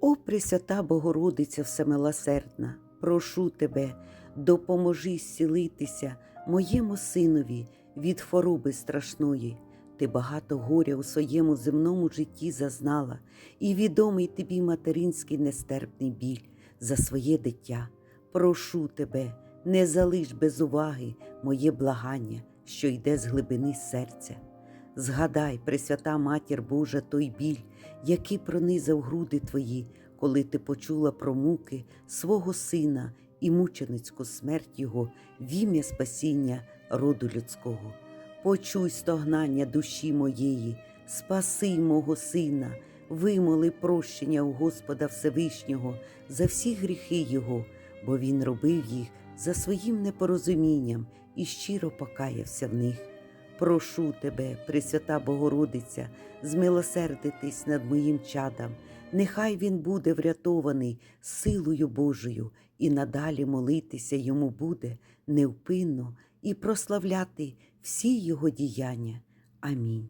О, Пресвята Богородиця Всемилосердна, прошу тебе, допоможи зцілитися моєму синові від хвороби страшної. Ти багато горя у своєму земному житті зазнала, і відомий тобі материнський нестерпний біль за своє дитя. Прошу тебе, не залиш без уваги моє благання, що йде з глибини серця. Згадай, Пресвята Матір Божа, той біль, який пронизав груди твої, коли ти почула про муки свого сина і мученицьку смерть Його в ім'я спасіння роду людського. Почуй стогнання душі моєї, спаси мого сина, вимоли прощення у Господа Всевишнього за всі гріхи Його, бо Він робив їх за своїм непорозумінням і щиро покаявся в них. Прошу тебе, Пресвята Богородиця, змилосердитись над моїм чадом. Нехай він буде врятований силою Божою і надалі молитися йому буде невпинно і прославляти всі його діяння. Амінь.